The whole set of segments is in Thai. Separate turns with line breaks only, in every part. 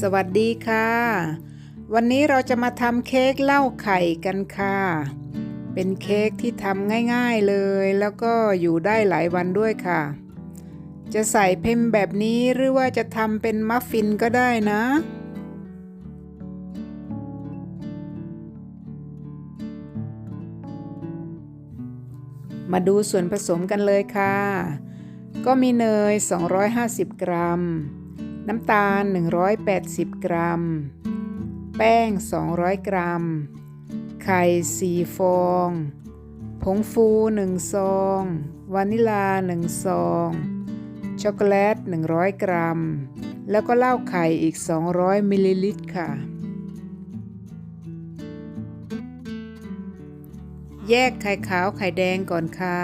สวัสดีค่ะ วันนี้เราจะมาทำเค้กเหล้าไข่กันค่ะ เป็นเค้กที่ทำง่ายๆเลย แล้วก็อยู่ได้หลายวันด้วยค่ะ จะใส่เพิมพ์แบบนี้หรือว่าจะทำเป็นมัฟฟินก็ได้นะมาดูส่วนผสมกันเลยค่ะ ก็มีเนย 250 กรัม น้ำตาล 180 กรัม แป้ง 200 กรัม ไข่ 4 ฟอง ผงฟู 1 ซอง วานิลา 1 ซอง ช็อกโกแลต 100 กรัม แล้วก็เหล้าไข่อีก 200 มิลลิลิตรค่ะ แยกไข่ขาวไข่แดงก่อนค่ะ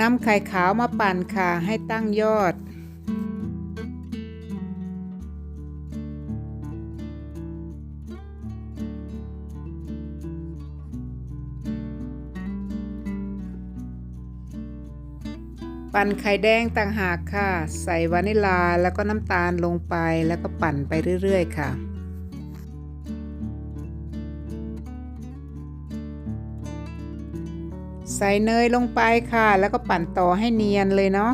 นำไข่ขาวมาปั่นค่ะให้ตั้งยอด ปั่นไข่แดงต่างหากค่ะ ใส่วานิลาแล้วก็น้ำตาลลงไปแล้วก็ปั่นไปเรื่อย ๆ ค่ะ ใส่เนยลงไปค่ะ แล้วก็ปั่นต่อให้เนียนเลยเนาะ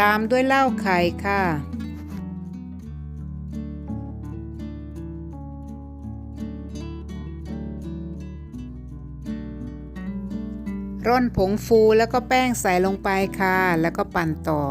ตามด้วยเหล้าไข่ค่ะ ร่อนผงฟูแล้วก็แป้งใส่ลงไปค่ะ แล้วก็ปั่นต่อ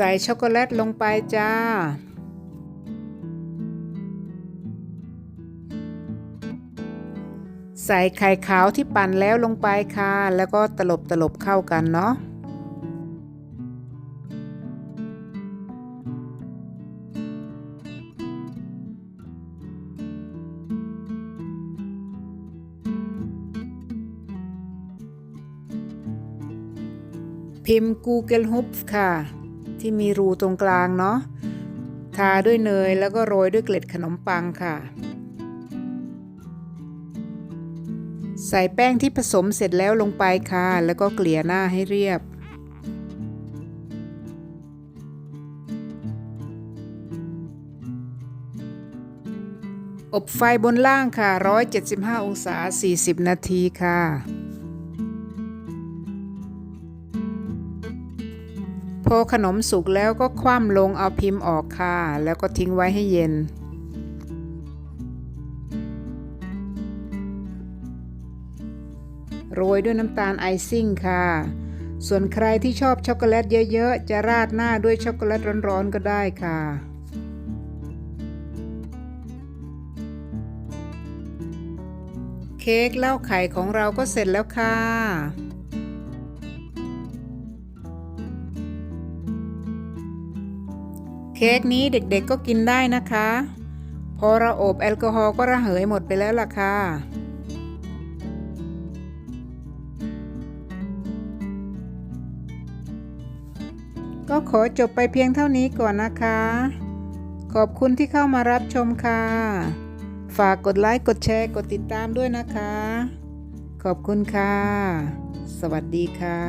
ส่ช็อกโกแลตลงไปจ้า ใส่ไข่ขาวที่ปั่นแล้วลงไปค่ะ แล้วก็ตลบตลบเข้ากันเนาะพิมพ์ Google Hoops ค่ะ ที่มีรูตรงกลางเนาะทาด้วยเนยแล้วก็โรยด้วยเกล็ดขนมปังค่ะ ใส่แป้งที่ผสมเสร็จแล้วลงไปค่ะ แล้วก็เกลี่ยหน้าให้เรียบอบไฟบนล่างค่ะ 175 องศา 40 นาทีค่ะ อขนมสุกแล้วก็คว่ำลงเอาพิมพ์ออกค่ะ แล้วก็ทิ้งไว้ให้เย็น โรยด้วยน้ำตาลไอซิ่งค่ะ ส่วนใครที่ชอบช็อกโกแลตเยอะๆ จะราดหน้าด้วยช็อกโกแลตร้อนๆ ก็ได้ค่ะเค้กเหล้าไข่ของเราก็เสร็จแล้วค่ะ ค้กนี้เด็กๆก็กินได้นะคะ พอเราอบแอลกอฮอล์ก็ระเหยหมดไปแล้วล่ะค่ะ ก็ขอจบไปเพียงเท่านี้ก่อนนะคะ ขอบคุณที่เข้ามารับชมค่ะ ฝากกดไลค์กดแชร์กดติดตามด้วยนะคะ ขอบคุณค่ะ สวัสดีค่ะ